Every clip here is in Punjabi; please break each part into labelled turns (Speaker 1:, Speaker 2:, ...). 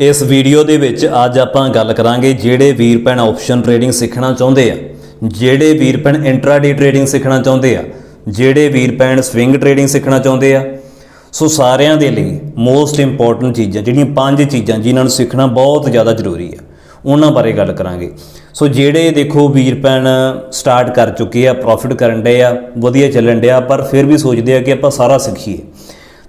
Speaker 1: ਇਸ ਵੀਡੀਓ ਦੇ ਵਿੱਚ ਅੱਜ ਆਪਾਂ ਗੱਲ ਕਰਾਂਗੇ ਜਿਹੜੇ ਵੀਰ ਭੈਣ ਆਪਸ਼ਨ ਟ੍ਰੇਡਿੰਗ ਸਿੱਖਣਾ ਚਾਹੁੰਦੇ ਆ, ਜਿਹੜੇ ਵੀਰ ਭੈਣ ਇੰਟਰਾਡੇ ਟ੍ਰੇਡਿੰਗ ਸਿੱਖਣਾ ਚਾਹੁੰਦੇ ਆ, ਜਿਹੜੇ ਵੀਰ ਭੈਣ ਸਵਿੰਗ ਟ੍ਰੇਡਿੰਗ ਸਿੱਖਣਾ ਚਾਹੁੰਦੇ ਆ। ਸੋ ਸਾਰਿਆਂ ਦੇ ਲਈ ਮੋਸਟ ਇੰਪੋਰਟੈਂਟ ਚੀਜ਼ਾਂ, ਜਿਹੜੀਆਂ ਪੰਜ ਚੀਜ਼ਾਂ ਜਿਨ੍ਹਾਂ ਨੂੰ ਸਿੱਖਣਾ ਬਹੁਤ ਜ਼ਿਆਦਾ ਜ਼ਰੂਰੀ ਆ, ਉਹਨਾਂ ਬਾਰੇ ਗੱਲ ਕਰਾਂਗੇ। ਸੋ ਜਿਹੜੇ ਦੇਖੋ ਵੀਰ ਭੈਣ ਸਟਾਰਟ ਕਰ ਚੁੱਕੇ ਆ ਪ੍ਰੋਫਿਟ ਕਰਨ ਡੇ ਆ, ਵਧੀਆ ਚੱਲਣ ਡਿਆ, ਪਰ ਫਿਰ ਵੀ ਸੋਚਦੇ ਆ ਕਿ ਆਪਾਂ ਸਾਰਾ ਸਿੱਖੀਏ।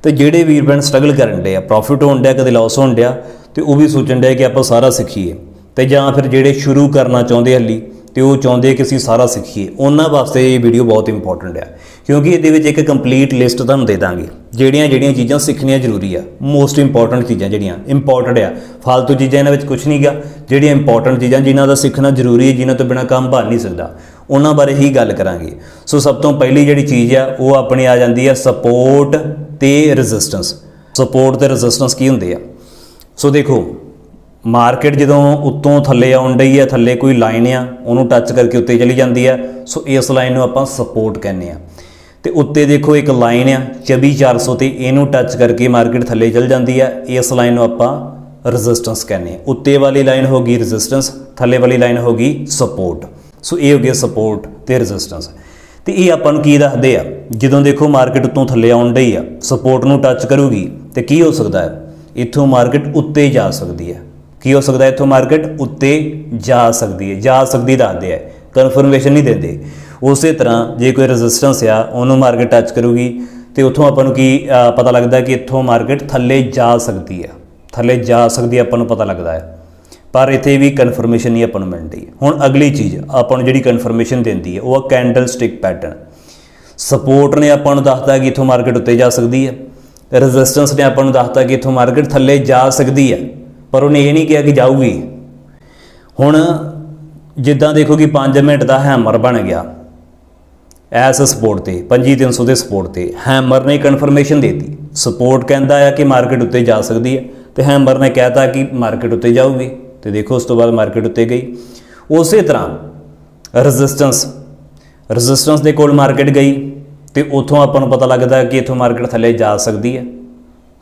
Speaker 1: ਤੇ ਜਿਹੜੇ ਵੀਰ ਭੈਣ ਸਟਰਗਲ ਕਰਨ ਡੇ ਆ ਪ੍ਰੋਫਿਟ ਹੋਣ ਡਿਆ, ਕਦੇ ਲਾਸ ਹੋਣ ਡਿਆ ਤੇ ਉਹ ਵੀ ਸੋਚਣ ਡਿਆ ਕਿ ਆਪਾਂ ਸਾਰਾ ਸਿੱਖੀਏ। ਤੇ ਜਾਂ ਫਿਰ ਜਿਹੜੇ ਸ਼ੁਰੂ ਕਰਨਾ ਚਾਹੁੰਦੇ ਹਲੀ, ਤੇ ਉਹ ਚਾਹੁੰਦੇ ਕਿ ਅਸੀਂ ਸਾਰਾ ਸਿੱਖੀਏ। ਉਹਨਾਂ ਵਾਸਤੇ ਇਹ ਵੀਡੀਓ ਬਹੁਤ ਇੰਪੋਰਟੈਂਟ ਆ। ਕਿਉਂਕਿ ਇਹਦੇ ਵਿੱਚ ਇੱਕ ਕੰਪਲੀਟ ਲਿਸਟ ਤੁਹਾਨੂੰ ਦੇ ਦਾਂਗੇ। ਜਿਹੜੀਆਂ ਜਿਹੜੀਆਂ ਚੀਜ਼ਾਂ ਸਿੱਖਣੀਆਂ ਜ਼ਰੂਰੀ ਆ। ਮੋਸਟ ਇੰਪੋਰਟੈਂਟ ਚੀਜ਼ਾਂ ਜਿਹੜੀਆਂ ਇੰਪੋਰਟੈਂਟ ਆ। ਫालतू ਚੀਜ਼ਾਂ ਇਹਨਾਂ ਵਿੱਚ ਕੁਝ ਨਹੀਂਗਾ। ਜਿਹੜੀਆਂ ਇੰਪੋਰਟੈਂਟ ਚੀਜ਼ਾਂ ਜਿਨ੍ਹਾਂ ਦਾ ਸਿੱਖਣਾ ਜ਼ਰੂਰੀ ਹੈ, ਜਿਨ੍ਹਾਂ ਤੋਂ ਬਿਨਾ ਕੰਮ ਬਣ ਨਹੀਂ ਸਕਦਾ। ਉਹਨਾਂ ਬਾਰੇ ਹੀ ਗੱਲ ਕਰਾਂਗੇ। ਸੋ ਸਭ ਤੋਂ ਪਹਿਲੀ ਜਿਹੜੀ ਚੀਜ਼ ਆ, ਉਹ ਆਪਣੀ ਆ ਜਾਂਦੀ ਹੈ ਸਪੋਰਟ ਤੇ ਰੈਜ਼ਿਸਟੈਂਸ ਸਪੋਰਟ ਤੇ ਰੈਜ਼ਿਸਟੈਂਸ ਕੀ ਹੁੰਦੇ ਆ? ਸੋ ਦੇਖੋ, ਮਾਰਕੀਟ ਜਦੋਂ ਉੱਤੋਂ ਥੱਲੇ ਆਉਣ ਡਈ ਆ, ਥੱਲੇ ਕੋਈ ਲਾਈਨ ਆ, ਉਹਨੂੰ ਟੱਚ ਕਰਕੇ ਉੱਤੇ ਚਲੀ ਜਾਂਦੀ ਆ, ਸੋ ਇਸ ਲਾਈਨ ਨੂੰ ਆਪਾਂ ਸਪੋਰਟ ਕਹਿੰਦੇ ਆ। ਤੇ ਉੱਤੇ ਦੇਖੋ ਇੱਕ ਲਾਈਨ ਆ 24400 ਤੇ ਇਹਨੂੰ ਟੱਚ ਕਰਕੇ ਮਾਰਕੀਟ ਥੱਲੇ ਚਲ ਜਾਂਦੀ ਆ, ਇਸ ਲਾਈਨ ਨੂੰ ਆਪਾਂ ਰੈਜ਼ਿਸਟੈਂਸ ਕਹਿੰਦੇ ਆ। ਉੱਤੇ ਵਾਲੀ ਲਾਈਨ ਹੋ ਗਈ ਰੈਜ਼ਿਸਟੈਂਸ ਥੱਲੇ ਵਾਲੀ ਲਾਈਨ ਹੋ ਗਈ ਸਪੋਰਟ ਸੋ ਇਹ ਹੋ ਗਿਆ ਸਪੋਰਟ ਤੇ ਰੈਜ਼ਿਸਟੈਂਸ ਤੇ ਇਹ ਆਪਾਂ ਨੂੰ ਕੀ ਦੱਸਦੇ ਆ? ਜਦੋਂ ਦੇਖੋ ਮਾਰਕੀਟ ਉੱਤੋਂ ਥੱਲੇ ਆਉਣ ਡਈ ਆ ਸਪੋਰਟ ਨੂੰ ਟੱਚ ਕਰੂਗੀ, ਤੇ ਕੀ ਹੋ ਸਕਦਾ ਹੈ? ਇੱਥੋਂ ਮਾਰਕੀਟ ਉੱਤੇ ਜਾ ਸਕਦੀ ਹੈ। ਕੀ ਹੋ ਸਕਦਾ ਇੱਥੋਂ ਮਾਰਕੀਟ ਉੱਤੇ ਜਾ ਸਕਦੀ ਹੈ। ਜਾ ਸਕਦੀ ਦੱਸਦੇ ਆ ਕਨਫਰਮੇਸ਼ਨ ਨਹੀਂ ਦਿੰਦੇ। ਉਸੇ ਤਰ੍ਹਾਂ ਜੇ ਕੋਈ ਰੈਜ਼ਿਸਟੈਂਸ ਆ, ਉਹਨੂੰ ਮਾਰਕੀਟ ਟੱਚ ਕਰੂਗੀ ਤੇ ਉੱਥੋਂ ਆਪਾਂ ਨੂੰ ਕੀ ਪਤਾ ਲੱਗਦਾ ਕਿ ਇੱਥੋਂ ਮਾਰਕੀਟ ਥੱਲੇ ਜਾ ਸਕਦੀ ਹੈ। ਥੱਲੇ ਜਾ ਸਕਦੀ ਆਪਾਂ ਨੂੰ ਪਤਾ ਲੱਗਦਾ ਹੈ। ਪਰ ਇੱਥੇ ਵੀ ਕਨਫਰਮੇਸ਼ਨ ਨਹੀਂ ਆਪਾਂ ਨੂੰ ਮਿਲਦੀ ਹੁਣ ਅਗਲੀ ਚੀਜ਼ ਆਪਾਂ ਨੂੰ ਜਿਹੜੀ ਕਨਫਰਮੇਸ਼ਨ ਦਿੰਦੀ ਹੈ, ਉਹ ਆ ਕੈਂਡਲ ਸਟਿਕ ਪੈਟਰਨ ਸਪੋਰਟ ਨੇ ਆਪਾਂ ਨੂੰ ਦੱਸਦਾ ਕਿ ਇੱਥੋਂ ਮਾਰਕੀਟ ਉੱਤੇ ਜਾ ਸਕਦੀ ਹੈ। ਰੈਜ਼ਿਸਟੈਂਸ ਨੇ ਆਪਾਂ ਨੂੰ ਦੱਸਦਾ ਕਿ ਇੱਥੋਂ ਮਾਰਕੀਟ ਥੱਲੇ ਜਾ ਸਕਦੀ ਹੈ, ਪਰ ਉਹਨੇ ਇਹ ਨਹੀਂ ਕਿਹਾ ਕਿ ਜਾਊਗੀ। ਹੁਣ ਜਿੱਦਾਂ ਦੇਖੋ ਕਿ 5 ਮਿੰਟ ਦਾ ਹੈਮਰ ਬਣ ਗਿਆ, ਐਸ ਸਪੋਰਟ ਤੇ 5300 ਦੇ ਸਪੋਰਟ ਤੇ ਹੈਮਰ ਨੇ ਕਨਫਰਮੇਸ਼ਨ ਦੇਤੀ। ਸਪੋਰਟ ਕਹਿੰਦਾ ਆ ਕਿ ਮਾਰਕੀਟ ਉੱਤੇ ਜਾ ਸਕਦੀ ਹੈ, ਤੇ ਹੈਮਰ ਨੇ ਕਹਿਤਾ ਕਿ ਮਾਰਕੀਟ ਉੱਤੇ ਜਾਊਗੀ, ਤੇ ਦੇਖੋ ਉਸ ਤੋਂ ਬਾਅਦ ਮਾਰਕੀਟ ਉੱਤੇ ਗਈ। ਉਸੇ ਤਰ੍ਹਾਂ ਰੈਜ਼ਿਸਟੈਂਸ ਰੈਜ਼ਿਸਟੈਂਸ ਦੇ ਕੋਲ ਮਾਰਕੀਟ ਗਈ। ਤੇ ਉੱਥੋਂ ਆਪਾਂ ਨੂੰ ਪਤਾ ਲੱਗਦਾ ਕਿ ਇੱਥੋਂ ਮਾਰਕੀਟ ਥੱਲੇ ਜਾ ਸਕਦੀ ਹੈ।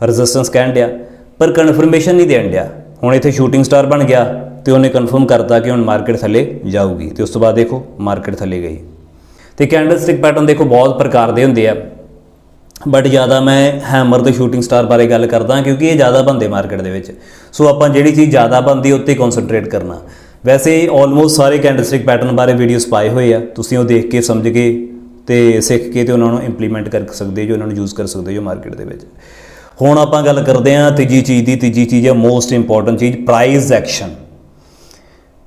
Speaker 1: ਰੈਜ਼ਿਸਟੈਂਸ ਕਹਿਣ ਡਿਆ। ਪਰ ਕਨਫਰਮੇਸ਼ਨ ਨਹੀਂ ਦੇਣ ਡਿਆ। ਹੁਣ ਇੱਥੇ ਸ਼ੂਟਿੰਗ ਸਟਾਰ ਬਣ ਗਿਆ ਤੇ ਉਹਨੇ ਕਨਫਰਮ ਕਰਤਾ ਕਿ ਹੁਣ ਮਾਰਕੀਟ ਥੱਲੇ ਜਾਊਗੀ। ਤੇ ਉਸ ਤੋਂ ਬਾਅਦ ਦੇਖੋ ਮਾਰਕੀਟ ਥੱਲੇ ਗਈ। ਤੇ ਕੈਂਡਲਸਟਿਕ ਪੈਟਰਨ ਦੇਖੋ, ਬਹੁਤ ਪ੍ਰਕਾਰ ਦੇ ਹੁੰਦੇ ਆ। ਬਟ ਜ਼ਿਆਦਾ ਮੈਂ ਹੈਮਰ ਤੇ ਸ਼ੂਟਿੰਗ ਸਟਾਰ ਬਾਰੇ ਗੱਲ ਕਰਦਾ ਕਿਉਂਕਿ ਇਹ ਜ਼ਿਆਦਾ ਬੰਦੇ ਮਾਰਕੀਟ ਦੇ ਵਿੱਚ। ਸੋ ਆਪਾਂ ਜਿਹੜੀ ਚੀਜ਼ ਜ਼ਿਆਦਾ ਬੰਦੀ ਉੱਤੇ ਕਨਸੈਂਟਰੇਟ ਕਰਨਾ। ਵੈਸੇ ਆਲਮੋਸਟ ਸਾਰੇ ਕੈਂਡਲਸਟਿਕ ਪੈਟਰਨ ਬਾਰੇ ਵੀਡੀਓਜ਼ ਪਾਏ ਹੋਏ ਆ। ਤੁਸੀਂ ਉਹ ਦੇਖ ਕੇ, ਸਮਝ ਕੇ ਤੇ ਸਿੱਖ ਕੇ ਤੇ ਉਹਨਾਂ ਨੂੰ ਇੰਪਲੀਮੈਂਟ ਕਰ ਸਕਦੇ, ਜੋ ਉਹਨਾਂ ਨੂੰ ਯੂਜ਼ ਕਰ ਸਕਦੇ ਜੋ ਮਾਰਕੀਟ ਦੇ ਵਿੱਚ। ਹੁਣ ਆਪਾਂ ਗੱਲ ਕਰਦੇ ਹਾਂ ਤੀਜੀ ਚੀਜ਼ ਦੀ, ਤੀਜੀ ਚੀਜ਼ ਹੈ ਮੋਸਟ ਇੰਪੋਰਟੈਂਟ ਚੀਜ਼ ਪ੍ਰਾਈਸ ਐਕਸ਼ਨ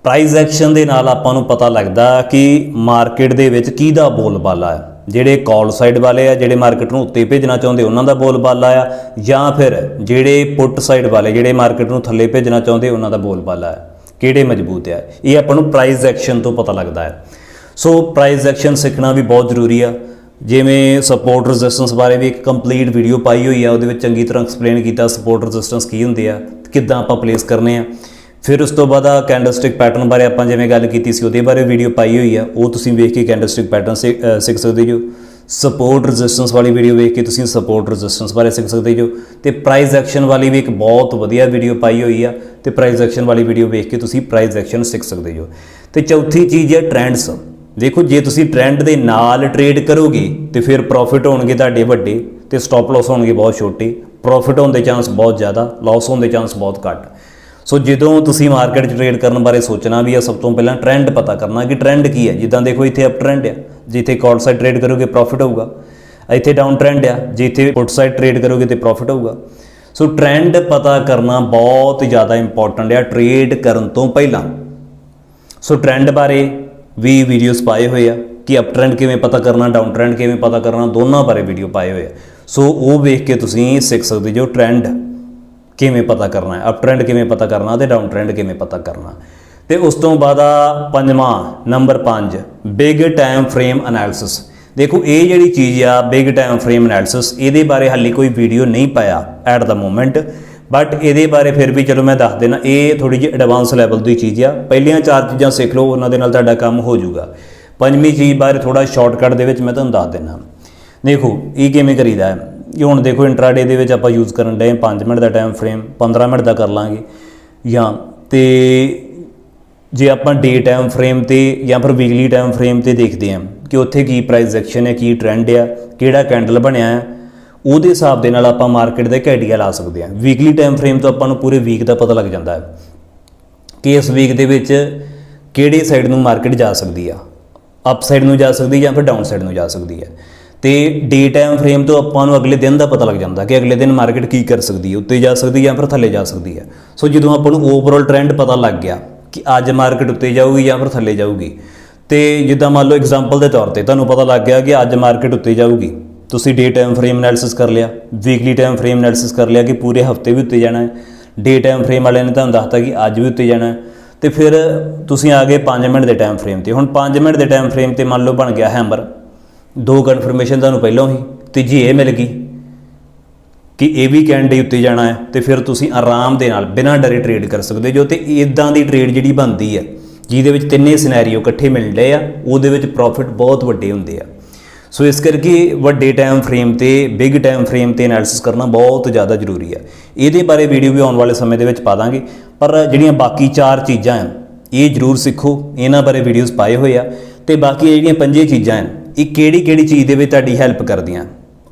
Speaker 1: ਪ੍ਰਾਈਸ ਐਕਸ਼ਨ ਦੇ ਨਾਲ ਆਪਾਂ ਨੂੰ ਪਤਾ ਲੱਗਦਾ ਕਿ ਮਾਰਕੀਟ ਦੇ ਵਿੱਚ ਕਿਹਦਾ ਬੋਲਬਾਲਾ ਹੈ। ਜਿਹੜੇ ਕਾਲ ਸਾਈਡ ਵਾਲੇ ਆ, ਜਿਹੜੇ ਮਾਰਕੀਟ ਨੂੰ ਉੱਤੇ ਭੇਜਣਾ ਚਾਹੁੰਦੇ, ਉਹਨਾਂ ਦਾ ਬੋਲਬਾਲਾ ਆ, ਜਾਂ ਫਿਰ ਜਿਹੜੇ ਪੁੱਟ ਸਾਈਡ ਵਾਲੇ, ਜਿਹੜੇ ਮਾਰਕੀਟ ਨੂੰ ਥੱਲੇ ਭੇਜਣਾ ਚਾਹੁੰਦੇ, ਉਹਨਾਂ ਦਾ ਬੋਲਬਾਲਾ ਹੈ। ਕਿਹੜੇ ਮਜ਼ਬੂਤ ਆ? ਇਹ ਆਪਾਂ ਨੂੰ ਪ੍ਰਾਈਸ ਐਕਸ਼ਨ ਤੋਂ ਪਤਾ ਲੱਗਦਾ ਹੈ। ਸੋ ਪ੍ਰਾਈਸ ਐਕਸ਼ਨ ਸਿੱਖਣਾ ਵੀ ਬਹੁਤ ਜ਼ਰੂਰੀ ਆ। ਜਿਵੇਂ ਸਪੋਰਟ ਰੈਜ਼ਿਸਟੈਂਸ ਬਾਰੇ ਵੀ ਇੱਕ ਕੰਪਲੀਟ ਵੀਡੀਓ ਪਾਈ ਹੋਈ ਆ, ਉਹਦੇ ਵਿੱਚ ਚੰਗੀ ਤਰ੍ਹਾਂ ਐਕਸਪਲੇਨ ਕੀਤਾ ਸਪੋਰਟ ਰੈਜ਼ਿਸਟੈਂਸ ਕੀ ਹੁੰਦੇ ਆ, ਕਿੱਦਾਂ ਆਪਾਂ ਪਲੇਸ ਕਰਨੇ ਆ। ਫਿਰ ਉਸ ਤੋਂ ਬਾਅਦ ਆ ਕੈਂਡਲਸਟਿਕ ਪੈਟਰਨ ਬਾਰੇ ਆਪਾਂ ਜਿਵੇਂ ਗੱਲ ਕੀਤੀ ਸੀ, ਉਹਦੇ ਬਾਰੇ ਵੀਡੀਓ ਪਾਈ ਹੋਈ ਆ। ਉਹ ਤੁਸੀਂ ਵੇਖ ਕੇ ਕੈਂਡਲਸਟਿਕ ਪੈਟਰਨ ਸਿੱਖ ਸਕਦੇ ਜੋ। ਸਪੋਰਟ ਰੈਜ਼ਿਸਟੈਂਸ ਵਾਲੀ ਵੀਡੀਓ ਵੇਖ ਕੇ ਤੁਸੀਂ ਸਪੋਰਟ ਰੈਜ਼ਿਸਟੈਂਸ ਬਾਰੇ ਸਿੱਖ ਸਕਦੇ ਜੋ। ਤੇ ਪ੍ਰਾਈਸ ਐਕਸ਼ਨ ਵਾਲੀ ਵੀ ਇੱਕ ਬਹੁਤ ਵਧੀਆ ਵੀਡੀਓ ਪਾਈ ਹੋਈ ਆ, ਤੇ ਪ੍ਰਾਈਸ ਐਕਸ਼ਨ ਵਾਲੀ ਵੀਡੀਓ ਵੇਖ ਕੇ ਤੁਸੀਂ ਪ੍ਰਾਈਸ ਐਕਸ਼ਨ ਸਿੱਖ ਸਕਦੇ ਜੋ। ਤੇ ਚੌਥੀ ਚੀਜ਼ ਹੈ ਟ੍ਰੈਂਡਸ ਦੇਖੋ, ਜੇ ਤੁਸੀਂ ਟ੍ਰੈਂਡ ਦੇ ਨਾਲ ਟ੍ਰੇਡ ਕਰੋਗੇ ਤੇ ਫਿਰ ਪ੍ਰੋਫਿਟ ਹੋਣਗੇ ਤੁਹਾਡੇ ਵੱਡੇ ਤੇ ਸਟਾਪ ਲਾਸ ਹੋਣਗੇ ਬਹੁਤ ਛੋਟੇ। ਪ੍ਰੋਫਿਟ ਹੋਣ ਦੇ ਚਾਂਸ ਬਹੁਤ ਜ਼ਿਆਦਾ ਲਾਸ ਹੋਣ ਦੇ ਚਾਂਸ ਬਹੁਤ ਘੱਟ। ਸੋ ਜਦੋਂ ਤੁਸੀਂ ਮਾਰਕੀਟ 'ਚ ਟ੍ਰੇਡ ਕਰਨ ਬਾਰੇ ਸੋਚਣਾ ਵੀ ਆ, ਸਭ ਤੋਂ ਪਹਿਲਾਂ ਟ੍ਰੈਂਡ ਪਤਾ ਕਰਨਾ ਕਿ ਟ੍ਰੈਂਡ ਕੀ ਹੈ। ਜਿੱਦਾਂ ਦੇਖੋ, ਇੱਥੇ ਅਪ ਟ੍ਰੈਂਡ ਆ। ਜਿੱਥੇ ਕਾਲ ਸਾਈਡ ਟ੍ਰੇਡ ਕਰੋਗੇ ਪ੍ਰੋਫਿਟ ਹੋਊਗਾ। ਇੱਥੇ ਡਾਊਨ ਟ੍ਰੈਂਡ ਆ। ਜਿੱਥੇ ਪੁੱਟ ਸਾਈਡ ਟ੍ਰੇਡ ਕਰੋਗੇ, ਤੇ ਪ੍ਰੋਫਿਟ ਹੋਊਗਾ। ਸੋ ਟ੍ਰੈਂਡ ਪਤਾ ਕਰਨਾ ਬਹੁਤ ਜ਼ਿਆਦਾ ਇੰਪੋਰਟੈਂਟ ਆ ਟ੍ਰੇਡ ਕਰਨ ਤੋਂ ਪਹਿਲਾਂ। ਸੋ ਟ੍ਰੈਂਡ ਬਾਰੇ ਵੀ ਵੀਡੀਓਜ਼ ਪਾਏ ਹੋਏ ਆ ਕਿ ਅਪ ਟ੍ਰੈਂਡ ਕਿਵੇਂ ਪਤਾ ਕਰਨਾ ਡਾਊਨ ਟ੍ਰੈਂਡ ਕਿਵੇਂ ਪਤਾ ਕਰਨਾ, ਦੋਨਾਂ ਬਾਰੇ ਵੀਡੀਓ ਪਾਏ ਹੋਏ ਆ। ਸੋ ਉਹ ਵੇਖ ਕੇ ਤੁਸੀਂ ਸਿੱਖ ਸਕਦੇ ਜੋ ਟ੍ਰੈਂਡ ਕਿਵੇਂ ਪਤਾ ਕਰਨਾ ਹੈ ਅਪ ਟ੍ਰੈਂਡ ਕਿਵੇਂ ਪਤਾ ਕਰਨਾ ਤੇ ਡਾਊਨ ਟ੍ਰੈਂਡ ਕਿਵੇਂ ਪਤਾ ਕਰਨਾ। ਤੇ ਉਸ ਤੋਂ ਬਾਅਦ ਆ ਪੰਜਵਾਂ number 5 big time frame analysis ਦੇਖੋ, ਇਹ ਜਿਹੜੀ ਚੀਜ਼ ਆ ਬਿਗ ਟਾਈਮ ਫਰੇਮ ਐਨਾਲਿਸਿਸ ਇਹਦੇ ਬਾਰੇ ਹਾਲੇ ਕੋਈ ਵੀਡੀਓ ਨਹੀਂ ਪਾਇਆ ਐਟ ਦਾ ਮੋਮੈਂਟ ਬਟ ਇਹਦੇ ਬਾਰੇ ਫਿਰ ਵੀ ਚਲੋ ਮੈਂ ਦੱਸ ਦੇਣਾ ਇਹ ਥੋੜੀ ਜਿਹੀ ਐਡਵਾਂਸ ਲੈਵਲ ਦੀ ਚੀਜ਼ ਆ। ਪਹਿਲੀਆਂ ਚਾਰ ਚੀਜ਼ਾਂ ਸਿੱਖ ਲਓ, ਉਹਨਾਂ ਦੇ ਨਾਲ ਤੁਹਾਡਾ ਕੰਮ ਹੋ ਜਾਊਗਾ। ਪੰਜਵੀਂ ਚੀਜ਼ ਬਾਰੇ ਥੋੜਾ ਸ਼ਾਰਟਕਟ ਦੇ ਵਿੱਚ ਮੈਂ ਤੁਹਾਨੂੰ ਦੱਸ ਦਿੰਦਾ ਦੇਖੋ, ਇਹ ਕਿਵੇਂ ਕਰੀਦਾ ਹੈ? ਇਹ ਹੁਣ ਦੇਖੋ ਇੰਟਰਾਡੇ ਦੇ ਵਿੱਚ ਆਪਾਂ ਯੂਜ਼ ਕਰਨ ਡਏ 5 ਮਿੰਟ ਦਾ ਟਾਈਮ ਫਰੇਮ 15 ਮਿੰਟ ਦਾ ਕਰ ਲਾਂਗੇ। ਜਾਂ ਤੇ ਜੇ ਆਪਾਂ ਡੇ ਟਾਈਮ ਫਰੇਮ ਤੇ ਜਾਂ ਫਿਰ ਵੀਕਲੀ ਟਾਈਮ ਫਰੇਮ ਤੇ ਦੇਖਦੇ ਹਾਂ ਕਿ ਉੱਥੇ ਕੀ ਪ੍ਰਾਈਸ ਐਕਸ਼ਨ ਹੈ, ਕੀ ਟ੍ਰੈਂਡ ਆ, ਕਿਹੜਾ ਕੈਂਡਲ ਬਣਿਆ ਹੈ। ਉਹਦੇ ਹਿਸਾਬ ਦੇ ਨਾਲ ਆਪਾਂ ਮਾਰਕੀਟ ਦਾ ਇੱਕ ਆਈਡੀਆ ਲਾ ਸਕਦੇ ਹਾਂ। ਵੀਕਲੀ ਟਾਈਮ ਫਰੇਮ ਤੋਂ ਆਪਾਂ ਨੂੰ ਪੂਰੇ ਵੀਕ ਦਾ ਪਤਾ ਲੱਗ ਜਾਂਦਾ ਹੈ ਕਿ ਇਸ ਵੀਕ ਦੇ ਵਿੱਚ ਕਿਹੜੀ ਸਾਈਡ ਨੂੰ ਮਾਰਕੀਟ ਜਾ ਸਕਦੀ ਆ। ਅਪ ਸਾਈਡ ਨੂੰ ਜਾ ਸਕਦੀ ਜਾਂ ਫਿਰ ਡਾਊਨ ਸਾਈਡ ਨੂੰ ਜਾ ਸਕਦੀ ਹੈ। ਤੇ ਡੇ ਟਾਈਮ ਫਰੇਮ ਤੋਂ ਆਪਾਂ ਨੂੰ ਅਗਲੇ ਦਿਨ ਦਾ ਪਤਾ ਲੱਗ ਜਾਂਦਾ ਕਿ ਅਗਲੇ ਦਿਨ ਮਾਰਕੀਟ ਕੀ ਕਰ ਸਕਦੀ ਹੈ, ਉੱਤੇ ਜਾ ਸਕਦੀ ਜਾਂ ਫਿਰ ਥੱਲੇ ਜਾ ਸਕਦੀ ਹੈ। ਸੋ ਜਦੋਂ ਆਪਾਂ ਨੂੰ ਓਵਰਆਲ ਟ੍ਰੈਂਡ ਪਤਾ ਲੱਗ ਗਿਆ ਕਿ ਅੱਜ ਮਾਰਕੀਟ ਉੱਤੇ ਜਾਊਗੀ ਜਾਂ ਫਿਰ ਥੱਲੇ ਜਾਊਗੀ, ਤੇ ਜਿੱਦਾਂ ਮੰਨ ਲਓ ਐਗਜ਼ਾਮਪਲ ਦੇ ਤੌਰ ਤੇ ਤੁਹਾਨੂੰ ਪਤਾ ਲੱਗ ਗਿਆ ਕਿ ਅੱਜ ਮਾਰਕੀਟ ਉੱਤੇ ਜਾਊਗੀ। ਤੁਸੀਂ ਡੇ ਟਾਈਮ ਫਰੇਮ ਐਨਾਲਿਸਿਸ ਕਰ ਲਿਆ ਵੀਕਲੀ ਟਾਈਮ ਫਰੇਮ ਐਨਾਲਿਸਿਸ ਕਰ ਲਿਆ ਕਿ ਪੂਰੇ ਹਫ਼ਤੇ ਵੀ ਉੱਤੇ ਜਾਣਾ ਹੈ। ਡੇ ਟਾਈਮ ਫਰੇਮ ਵਾਲਿਆਂ ਨੇ ਤੁਹਾਨੂੰ ਦੱਸਤਾ ਕਿ ਅੱਜ ਵੀ ਉੱਤੇ ਜਾਣਾ ਹੈ। ਤੇ ਫਿਰ ਤੁਸੀਂ ਆ ਗਏ 5 ਮਿੰਟ ਦੇ ਟਾਈਮ ਫਰੇਮ ਤੇ। ਹੁਣ 5 ਮਿੰਟ ਦੇ ਟਾਈਮ ਫਰੇਮ ਤੇ ਮੰਨ ਲਓ ਬਣ ਗਿਆ ਹੈਮਰ ਦੋ ਕਨਫਰਮੇਸ਼ਨ ਤੁਹਾਨੂੰ ਪਹਿਲਾਂ ਹੀ, ਤੀਜੀ ਇਹ ਮਿਲ ਗਈ ਕਿ ਇਹ ਵੀ ਕੈਂਡੇ ਉੱਤੇ ਜਾਣਾ ਹੈ ਤੇ ਫਿਰ ਤੁਸੀਂ ਆਰਾਮ ਦੇ ਨਾਲ ਬਿਨਾਂ ਡਰੇ ਟ੍ਰੇਡ ਕਰ ਸਕਦੇ ਜੋ ਤੇ ਇਦਾਂ ਦੀ ਟ੍ਰੇਡ ਜਿਹੜੀ ਬਣਦੀ ਹੈ, ਜਿਹਦੇ ਵਿੱਚ ਤਿੰਨੇ ਸਿਨੈਰੀਓ ਇਕੱਠੇ ਮਿਲਦੇ ਆ, ਉਹਦੇ ਵਿੱਚ ਪ੍ਰੋਫਿਟ ਬਹੁਤ ਵੱਡੇ ਹੁੰਦੇ ਆ। ਸੋ ਇਸ ਕਰਕੇ ਵੱਡੇ ਟਾਈਮ ਫਰੇਮ ਤੇ ਬਿਗ ਟਾਈਮ ਫਰੇਮ ਤੇ ਐਨਾਲਿਸਿਸ ਕਰਨਾ ਬਹੁਤ ਜ਼ਿਆਦਾ ਜ਼ਰੂਰੀ ਹੈ। ਇਹਦੇ ਬਾਰੇ ਵੀਡੀਓ ਵੀ ਆਉਣ ਵਾਲੇ ਸਮੇਂ ਦੇ ਵਿੱਚ ਪਾ ਦਾਂਗੇ। ਪਰ ਜਿਹੜੀਆਂ ਬਾਕੀ ਚਾਰ ਚੀਜ਼ਾਂ ਹਨ, ਇਹ ਜ਼ਰੂਰ ਸਿੱਖੋ। ਇਹਨਾਂ ਬਾਰੇ ਵੀਡੀਓਜ਼ ਪਾਏ ਹੋਏ ਆ। ਤੇ ਬਾਕੀ ਜਿਹੜੀਆਂ ਪੰਜੇ ਚੀਜ਼ਾਂ ਹਨ, ਇਹ ਕਿਹੜੀ ਕਿਹੜੀ ਚੀਜ਼ ਦੇ ਵਿੱਚ ਤੁਹਾਡੀ ਹੈਲਪ ਕਰਦੀਆਂ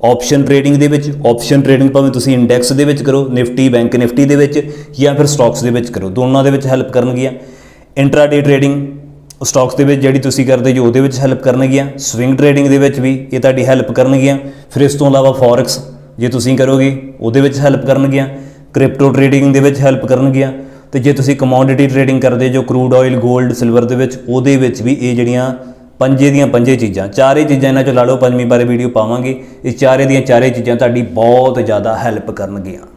Speaker 1: ਆਪਸ਼ਨ ਟ੍ਰੇਡਿੰਗ ਦੇ ਵਿੱਚ ਆਪਸ਼ਨ ਟ੍ਰੇਡਿੰਗ ਭਾਵੇਂ ਤੁਸੀਂ ਇੰਡੈਕਸ ਦੇ ਵਿੱਚ ਕਰੋ ਨਿਫਟੀ ਬੈਂਕ ਨਿਫਟੀ ਦੇ ਵਿੱਚ ਜਾਂ ਫਿਰ ਸਟਾਕਸ ਦੇ ਵਿੱਚ ਕਰੋ, ਦੋਨਾਂ ਦੇ ਵਿੱਚ ਹੈਲਪ ਕਰਨਗੀਆਂ। ਇੰਟਰਾਡੇ ਟ੍ਰੇਡਿੰਗ ਸਟਾਕਸ ਦੇ ਵਿੱਚ ਜਿਹੜੀ ਤੁਸੀਂ ਕਰਦੇ ਜੋ ਉਹਦੇ ਵਿੱਚ ਹੈਲਪ ਕਰਨਗੀਆਂ ਸਵਿੰਗ ਟ੍ਰੇਡਿੰਗ ਦੇ ਵਿੱਚ ਵੀ ਇਹ ਤੁਹਾਡੀ ਹੈਲਪ ਕਰਨਗੀਆਂ। ਫਿਰ ਇਸ ਤੋਂ ਇਲਾਵਾ ਫੋਰੈਕਸ ਜੇ ਤੁਸੀਂ ਕਰੋਗੇ, ਉਹਦੇ ਵਿੱਚ ਹੈਲਪ ਕਰਨਗੀਆਂ। ਕ੍ਰਿਪਟੋ ਟ੍ਰੇਡਿੰਗ ਦੇ ਵਿੱਚ ਹੈਲਪ ਕਰਨਗੀਆਂ। ਤੇ ਜੇ ਤੁਸੀਂ ਕਮੋਡਿਟੀ ਟ੍ਰੇਡਿੰਗ ਕਰਦੇ ਜੋ ਕਰੂਡ ਆਇਲ 골ਡ ਸਿਲਵਰ ਦੇ ਵਿੱਚ, ਉਹਦੇ ਵਿੱਚ ਵੀ ਇਹ ਜਿਹੜੀਆਂ ਪੰਜੇ ਦੀਆਂ ਪੰਜੇ ਚੀਜ਼ਾਂ, ਚਾਰੇ ਚੀਜ਼ਾਂ ਇਹਨਾਂ ਚੋਂ ਲਾ ਲਓ, ਪੰਜਵੀਂ ਬਾਰੇ ਵੀਡੀਓ ਪਾਵਾਂਗੇ। ਇਹ ਚਾਰੇ ਦੀਆਂ ਚਾਰੇ ਚੀਜ਼ਾਂ ਤੁਹਾਡੀ ਬਹੁਤ ਜ਼ਿਆਦਾ ਹੈਲਪ ਕਰਨਗੀਆਂ।